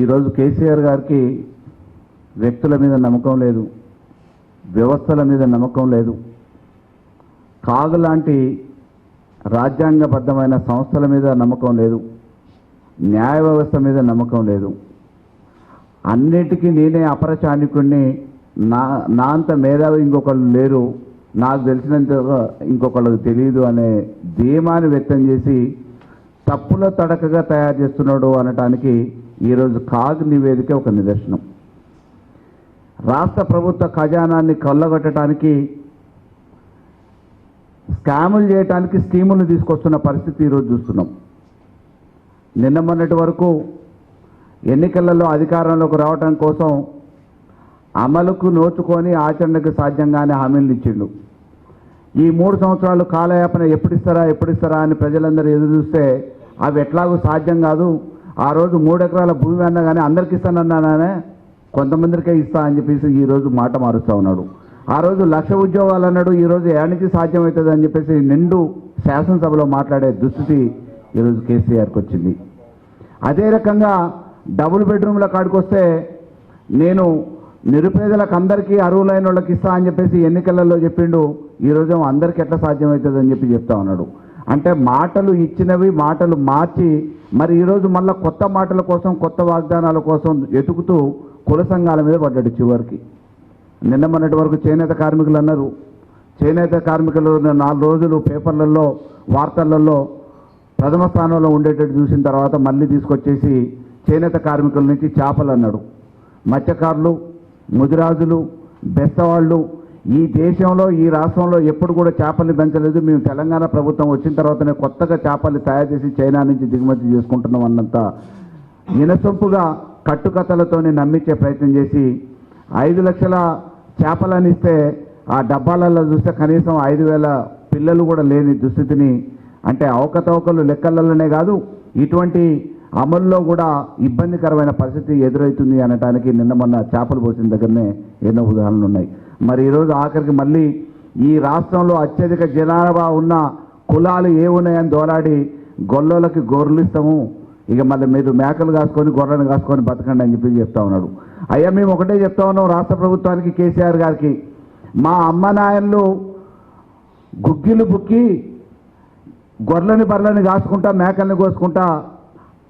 ఈరోజు కేసీఆర్ గారికి వ్యక్తుల మీద నమ్మకం లేదు వ్యవస్థల మీద నమ్మకం లేదు. కాగు లాంటి రాజ్యాంగబద్ధమైన సంస్థల మీద నమ్మకం లేదు న్యాయ వ్యవస్థ మీద నమ్మకం లేదు. అన్నిటికీ నేనే అపరచానికుణ్ణి నా నా అంత మేధావి ఇంకొకళ్ళు లేరు నాకు తెలిసినంత ఇంకొకళ్ళకి తెలియదు అనే ధీమాన్ని వ్యక్తం చేసి తప్పుల తడకగా తయారు చేస్తున్నాడు అనటానికి ఈరోజు కాగ్ నివేదిక ఒక నిదర్శనం. రాష్ట్ర ప్రభుత్వ ఖజానాన్ని కొల్లగొట్టడానికి స్కాములు చేయడానికి స్కీములు తీసుకొస్తున్న పరిస్థితి ఈరోజు చూస్తున్నాం. నిన్న మొన్నటి వరకు ఎన్నికలలో అధికారంలోకి రావడం కోసం అమలుకు నోచుకొని ఆచరణకు సాధ్యంగానే హామీలు ఇచ్చిండు. ఈ మూడు సంవత్సరాలు కాలయాపన ఎప్పుడిస్తారా ఎప్పుడిస్తారా అని ప్రజలందరూ ఎదురు చూస్తే అవి ఎట్లాగూ సాధ్యం కాదు. ఆ రోజు మూడు ఎకరాల భూమి అన్నా కానీ అందరికి ఇస్తానన్నానే కొంతమందికే ఇస్తా అని చెప్పేసి ఈరోజు మాట మారుస్తూ ఉన్నాడు. ఆ రోజు లక్ష ఉద్యోగాలు అన్నాడు ఈరోజు రోజు సాధ్యమవుతుంది అని చెప్పేసి నిండు శాసనసభలో మాట్లాడే దుస్థితి ఈరోజు కేసీఆర్కి వచ్చింది. అదే రకంగా డబుల్ బెడ్రూమ్ల కాడికొస్తే నేను నిరుపేదలకు అందరికీ అరువులైన వాళ్ళకి ఇస్తా అని చెప్పేసి ఎన్నికలలో చెప్పిండు ఈరోజు అందరికీ ఎట్లా సాధ్యమవుతుంది అని చెప్పి చెప్తా ఉన్నాడు. అంటే మాటలు ఇచ్చినవి మాటలు మార్చి మరి ఈరోజు మళ్ళీ కొత్త మాటల కోసం కొత్త వాగ్దానాల కోసం ఎతుకుతూ కుల సంఘాల మీద పడ్డాడు చివరికి. నిన్న మొన్నటి వరకు చేనేత కార్మికులు అన్నారు. చేనేత కార్మికులు నాలుగు రోజులు పేపర్లలో వార్తలలో ప్రథమ స్థానంలో ఉండేటట్టు చూసిన తర్వాత మళ్ళీ తీసుకొచ్చేసి చేనేత కార్మికుల నుంచి చేపలు అన్నాడు. మత్స్యకారులు ముదిరాజులు బెస్తవాళ్ళు ఈ దేశంలో ఈ రాష్ట్రంలో ఎప్పుడు కూడా చేపల్ని పెంచలేదు. మేము తెలంగాణ ప్రభుత్వం వచ్చిన తర్వాతనే కొత్తగా చేపల్ని తయారు చేసి చైనా నుంచి దిగుమతి చేసుకుంటున్నాం అన్నంత వినసొంపుగా కట్టుకథలతోనే నమ్మించే ప్రయత్నం చేసి ఐదు లక్షల చేపలని ఇస్తే ఆ డబ్బాలలో చూస్తే కనీసం ఐదు వేల పిల్లలు కూడా లేని దుస్థితిని అంటే అవకతవకలు లెక్కలలోనే కాదు ఇటువంటి అమల్లో కూడా ఇబ్బందికరమైన పరిస్థితి ఎదురవుతుంది అనటానికి నిన్న మొన్న చేపలు పోసిన దగ్గరనే ఎన్నో ఉదాహరణలు ఉన్నాయి. మరి ఈరోజు ఆఖరికి మళ్ళీ ఈ రాష్ట్రంలో అత్యధిక జనాభా ఉన్న కులాలు ఏ ఉన్నాయని దోలాడి గొల్లోలకి గొర్రెలు ఇస్తాము. ఇక మళ్ళీ మీరు మేకలు కాసుకొని గొర్రెలు కాసుకొని బతకండి అని చెప్పి చెప్తా ఉన్నాడు. అయ్యా మేము ఒకటే చెప్తా ఉన్నాం రాష్ట్ర ప్రభుత్వానికి కేసీఆర్ గారికి. మా అమ్మ నాయన్లు గుగ్గిలు బుక్కి గొర్రెని బర్రెని కాసుకుంటా మేకల్ని కోసుకుంటా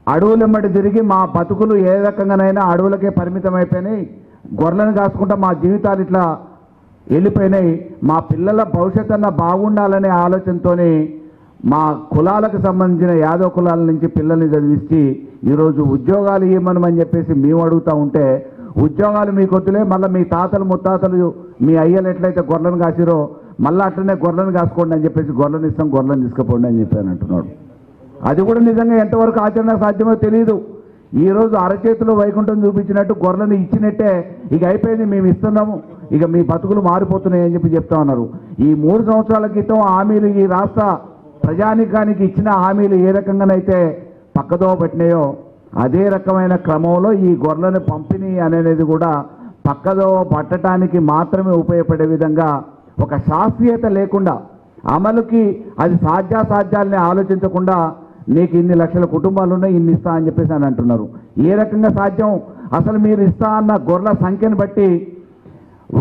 అడవులెమ్మడి తిరిగి మా బతుకులు ఏ రకంగానైనా అడవులకే పరిమితం అయిపోయినాయి గొర్రెలను కాసుకుంటా మా జీవితాలు ఇట్లా వెళ్ళిపోయినాయి. మా పిల్లల భవిష్యత్తు అన్న బాగుండాలనే ఆలోచనతోనే మా కులాలకు సంబంధించిన యాదవ కులాల నుంచి పిల్లల్ని చదివించి ఈరోజు ఉద్యోగాలు ఇవ్వమని చెప్పేసి మేము అడుగుతా ఉంటే ఉద్యోగాలు మీ కొద్దులే మళ్ళీ మీ తాతలు ముత్తాతలు మీ అయ్యలు ఎట్లయితే గొర్రెలను కాసిరో మళ్ళీ అట్లనే గొర్రెలను కాసుకోండి అని చెప్పేసి గొర్రెలను ఇస్తాం గొర్రెలను తీసుకుపోండి అని చెప్పాను అంటున్నాడు. అది కూడా నిజంగా ఎంతవరకు ఆచరణ సాధ్యమో తెలియదు ఈ రోజు అరచేతిలో వైకుంఠం చూపించినట్టు గొర్రెలను ఇచ్చినట్టే ఇక అయిపోయింది మేము ఇస్తున్నాము. ఇక మీ బతుకులు మారిపోతున్నాయి అని చెప్పి చెప్తా ఉన్నారు. ఈ మూడు సంవత్సరాల క్రితం హామీలు ఈ రాష్ట్ర ప్రజానికానికి ఇచ్చిన హామీలు ఏ రకంగానైతే పక్కదో పెట్టినాయో అదే రకమైన క్రమంలో ఈ గొర్రెలను పంపిణీ అనేది కూడా పక్కదో పట్టడానికి మాత్రమే ఉపయోగపడే విధంగా ఒక శాస్త్రీయత లేకుండా అమలుకి అది సాధ్యాసాధ్యాలని ఆలోచించకుండా నీకు ఇన్ని లక్షల కుటుంబాలు ఉన్నాయి ఇన్ని ఇస్తా అని చెప్పేసి అని అంటున్నారు. ఏ రకంగా సాధ్యం? అసలు మీరు ఇస్తా అన్న గొర్రెల సంఖ్యను బట్టి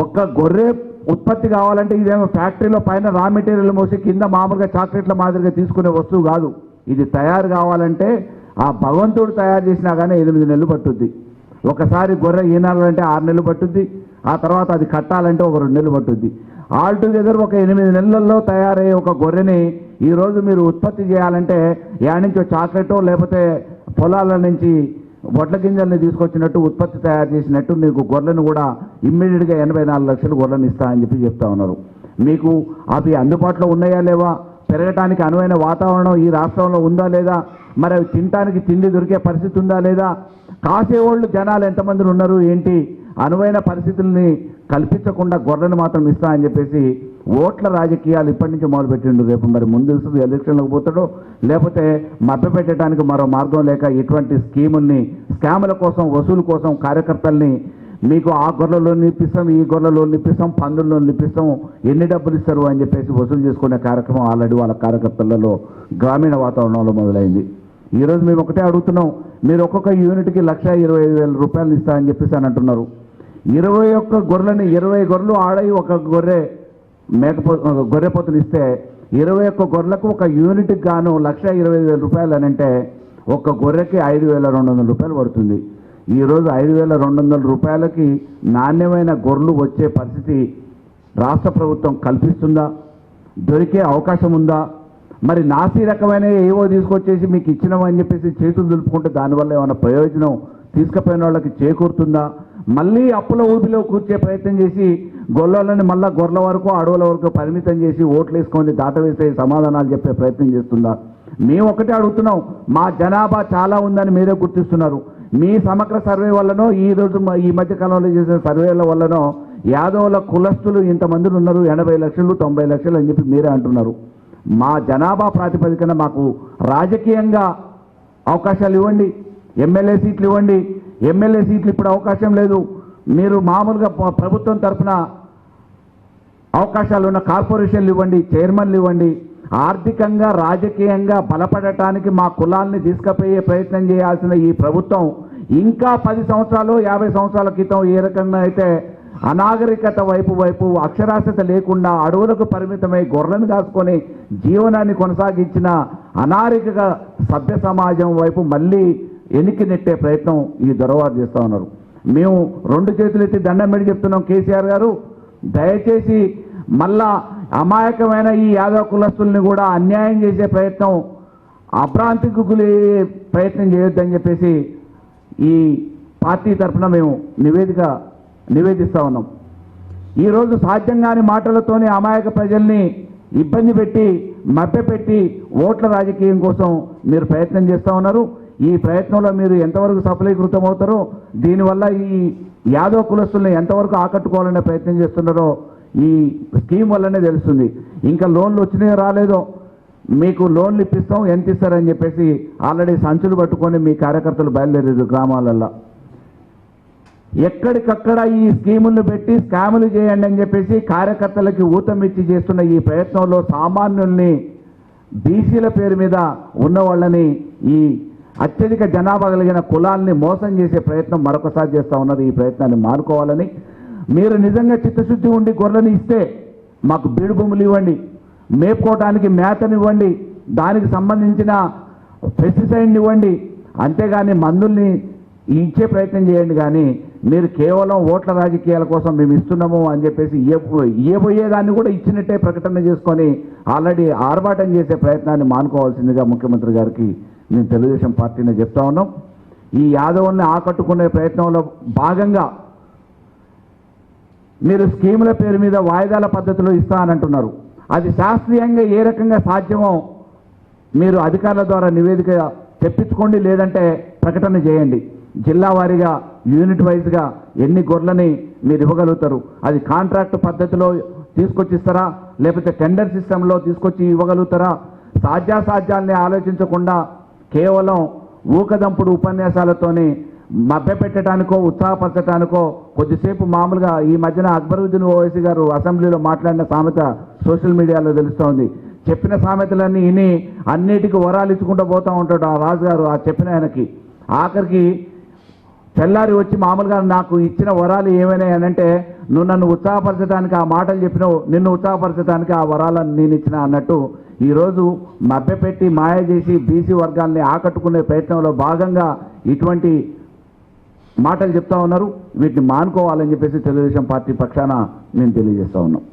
ఒక్క గొర్రె ఉత్పత్తి కావాలంటే ఇదేమో ఫ్యాక్టరీలో పైన రా మెటీరియల్ మోసి కింద మామూలుగా చాక్లెట్ల మాదిరిగా తీసుకునే వస్తువు కాదు. ఇది తయారు కావాలంటే ఆ భగవంతుడు తయారు చేసినా కానీ ఎనిమిది నెలలు పట్టుద్ది. ఒకసారి గొర్రె ఈనాలంటే ఆరు నెలలు పట్టుద్ది. ఆ తర్వాత అది కట్టాలంటే ఒక రెండు నెలలు పట్టుద్ది. ఆల్ టుగెదర్ ఒక ఎనిమిది నెలల్లో తయారయ్యే ఒక గొర్రెని ఈరోజు మీరు ఉత్పత్తి చేయాలంటే యాడ్ నుంచి చాక్లెట్ లేకపోతే పొలాల నుంచి వడ్ల గింజల్ని తీసుకొచ్చినట్టు ఉత్పత్తి తయారు చేసినట్టు మీకు గొర్రెను కూడా ఇమ్మీడియట్గా ఎనభై నాలుగు లక్షలు గొర్రెలను ఇస్తా అని చెప్పి చెప్తా ఉన్నారు. మీకు అవి అందుబాటులో ఉన్నాయా లేవా? పెరగటానికి అనువైన వాతావరణం ఈ రాష్ట్రంలో ఉందా లేదా? మరి అవి తినటానికి తిండి దొరికే పరిస్థితి ఉందా లేదా? కాసేవాళ్ళు జనాలు ఎంతమంది ఉన్నారు? ఏంటి? అనువైన పరిస్థితుల్ని కల్పించకుండా గొర్రెను మాత్రం ఇస్తా అని చెప్పేసి ఓట్ల రాజకీయాలు ఇప్పటి నుంచి మొదలుపెట్టిండు. రేపు మరి ముందు ఎలక్షన్లకు పోతాడో లేకపోతే మభ్యపెట్టడానికి మరో మార్గం లేక ఇటువంటి స్కీముల్ని స్కాముల కోసం వసూలు కోసం కార్యకర్తల్ని మీకు ఆ గొర్రెల లోన్ ఇప్పిస్తాం ఈ గొర్రెల లోన్ ఇప్పిస్తాం పందుల లోన్ ఇప్పిస్తాం ఎన్ని డబ్బులు ఇస్తారు అని చెప్పేసి వసూలు చేసుకునే కార్యక్రమం ఆల్రెడీ వాళ్ళ కార్యకర్తలలో గ్రామీణ వాతావరణంలో మొదలైంది. ఈరోజు మేము ఒకటే అడుగుతున్నాం మీరు ఒక్కొక్క యూనిట్కి లక్ష ఇరవై ఐదు వేల రూపాయలు ఇస్తా అని చెప్పేసి అని అంటున్నారు. ఇరవై ఒక్క గొర్రెలని ఇరవై గొర్రెలు ఆడై ఒక గొర్రె మేకపో గొర్రెపోతులు ఇస్తే ఇరవై ఒక్క గొర్రెలకు ఒక యూనిట్కి గాను లక్ష ఇరవై వేల రూపాయలు అని అంటే ఒక్క గొర్రెకి ఐదు వేల రెండు వందల రూపాయలు పడుతుంది. ఈరోజు ఐదు వేల రెండు వందల రూపాయలకి నాణ్యమైన గొర్రెలు వచ్చే పరిస్థితి రాష్ట్ర ప్రభుత్వం కల్పిస్తుందా? దొరికే అవకాశం ఉందా? మరి నాసి రకమైన ఏవో తీసుకొచ్చేసి మీకు ఇచ్చినామని చెప్పేసి చేతులు దులుపుకుంటే దానివల్ల ఏమైనా ప్రయోజనం తీసుకుపోయిన వాళ్ళకి చేకూరుతుందా? మళ్ళీ అప్పుల ఊపిలో కూర్చే ప్రయత్నం చేసి గొల్లలని మళ్ళా గొర్రెల వరకు అడవుల వరకు పరిమితం చేసి ఓట్లు వేసుకొని దాటవేసే సమాధానాలు చెప్పే ప్రయత్నం చేస్తుందా మేము ఒకటే అడుగుతున్నాం మా జనాభా చాలా ఉందని మీరే గుర్తిస్తున్నారు. మీ సమగ్ర సర్వే వల్లనో ఈ రోజు ఈ మధ్య కాలంలో చేసిన సర్వేల వల్లనో యాదవుల కులస్తులు ఇంతమంది ఉన్నారు ఎనభై లక్షలు తొంభై లక్షలు అని చెప్పి మీరే అంటున్నారు. మా జనాభా ప్రాతిపదికన మాకు రాజకీయంగా అవకాశాలు ఇవ్వండి ఎమ్మెల్యే సీట్లు ఇవ్వండి ఎమ్మెల్యే సీట్లు ఇప్పుడు అవకాశం లేదు. మీరు మామూలుగా ప్రభుత్వం తరఫున అవకాశాలు ఉన్న కార్పొరేషన్లు ఇవ్వండి చైర్మన్లు ఇవ్వండి. ఆర్థికంగా రాజకీయంగా బలపడటానికి మా కులాల్ని తీసుకుపోయే ప్రయత్నం చేయాల్సిన ఈ ప్రభుత్వం ఇంకా పది సంవత్సరాలు యాభై సంవత్సరాల క్రితం ఏ రకంగా అయితే అనాగరికత వైపు వైపు అక్షరాస్యత లేకుండా అడవులకు పరిమితమై గొర్రెలను కాసుకొని జీవనాన్ని కొనసాగించిన అనాగరిక సభ్య సమాజం వైపు మళ్ళీ ఎనికి నెట్టే ప్రయత్నం ఈ దొరవారు చేస్తూ ఉన్నారు. మేము రెండు చేతులు ఎత్తి దండం పెట్టి చెప్తున్నాం కేసీఆర్ గారు దయచేసి మళ్ళా అమాయకమైన ఈ యాదవ కులస్తుల్ని కూడా అన్యాయం చేసే ప్రయత్నం అభ్రాంతికి గురి ప్రయత్నం చేయొద్దని చెప్పేసి ఈ పార్టీ తరఫున మేము నివేదిక నివేదిస్తా ఉన్నాం. ఈరోజు సాధ్యం కాని మాటలతోనే అమాయక ప్రజల్ని ఇబ్బంది పెట్టి మభ్యపెట్టి ఓట్ల రాజకీయం కోసం మీరు ప్రయత్నం చేస్తూ ఉన్నారు. ఈ ప్రయత్నంలో మీరు ఎంతవరకు సఫలీకృతం అవుతారో దీనివల్ల ఈ యాదవ కులస్తుల్ని ఎంతవరకు ఆకట్టుకోవాలనే ప్రయత్నం చేస్తున్నారో ఈ స్కీమ్ వల్లనే తెలుస్తుంది. ఇంకా లోన్లు వచ్చినాయో రాలేదో మీకు లోన్లు ఇప్పిస్తాం ఎంత ఇస్తారని చెప్పేసి ఆల్రెడీ సంచులు పట్టుకొని మీ కార్యకర్తలు బయలుదేరారు గ్రామాలల్లో. ఎక్కడికక్కడ ఈ స్కీములను పెట్టి స్కాములు చేయండి అని చెప్పేసి కార్యకర్తలకి ఊతం ఇచ్చి చేస్తున్న ఈ ప్రయత్నంలో సామాన్యుల్ని బీసీల పేరు మీద ఉన్న వాళ్ళని ఈ అత్యధిక జనాభా కలిగిన కులాల్ని మోసం చేసే ప్రయత్నం మరొకసారి చేస్తూ ఉన్నది. ఈ ప్రయత్నాన్ని మానుకోవాలని మీరు నిజంగా చిత్తశుద్ధి ఉండి గొర్రెని ఇస్తే మాకు బీడు భూములు ఇవ్వండి మేపుకోవడానికి మేతనివ్వండి దానికి సంబంధించిన పెస్టిసైడ్ని ఇవ్వండి అంతేగాని మందుల్ని ఇచ్చే ప్రయత్నం చేయండి. కానీ మీరు కేవలం ఓట్ల రాజకీయాల కోసం మేము ఇస్తున్నాము అని చెప్పేసి ఇయ్యబోయేదాన్ని కూడా ఇచ్చినట్టే ప్రకటన చేసుకొని ఆల్రెడీ ఆర్భాటం చేసే ప్రయత్నాన్ని మానుకోవాల్సిందిగా ముఖ్యమంత్రి గారికి మేము తెలుగుదేశం పార్టీని చెప్తా ఉన్నాం. ఈ యాదవుల్ని ఆకట్టుకునే ప్రయత్నంలో భాగంగా మీరు స్కీముల పేరు మీద వాయిదాల పద్ధతిలో ఇస్తా అని అంటున్నారు అది శాస్త్రీయంగా ఏ రకంగా సాధ్యమో మీరు అధికారుల ద్వారా నివేదిక తెప్పించుకోండి లేదంటే ప్రకటన చేయండి. జిల్లా వారీగా యూనిట్ వైజ్గా ఎన్ని గొర్రెలని మీరు ఇవ్వగలుగుతారు? అది కాంట్రాక్ట్ పద్ధతిలో తీసుకొచ్చిస్తారా? లేకపోతే టెండర్ సిస్టంలో తీసుకొచ్చి ఇవ్వగలుగుతారా? సాధ్యాసాధ్యాల్ని ఆలోచించకుండా కేవలం ఊకదంపుడు ఉపన్యాసాలతోని మభ్యపెట్టడానికో ఉత్సాహపరచడానికో కొద్దిసేపు మామూలుగా ఈ మధ్యన అక్బరుద్దీన్ ఓవైసీ గారు అసెంబ్లీలో మాట్లాడిన సామెత సోషల్ మీడియాలో తెలుస్తోంది. చెప్పిన సామెతలన్నీ విని అన్నిటికీ వరాలు ఇచ్చుకుంటూ పోతూ ఉంటాడు ఆ రాజుగారు ఆ చెప్పిన ఆయనకి. ఆఖరికి తెల్లారి వచ్చి మామూలుగా నాకు ఇచ్చిన వరాలు ఏమైనా అంటే నువ్వు నన్ను ఉత్సాహపరచడానికి ఆ మాటలు చెప్పినావు నిన్ను ఉత్సాహపరచడానికి ఆ వరాలను నేను ఇచ్చిన అన్నట్టు ఈరోజు మభ్యపెట్టి మాయ చేసి బీసీ వర్గాల్ని ఆకట్టుకునే ప్రయత్నంలో భాగంగా ఇటువంటి మాటలు చెప్తా ఉన్నారు. వీటిని మానుకోవాలని చెప్పేసి తెలుగుదేశం పార్టీ పక్షాన నేను తెలియజేస్తా ఉన్నాం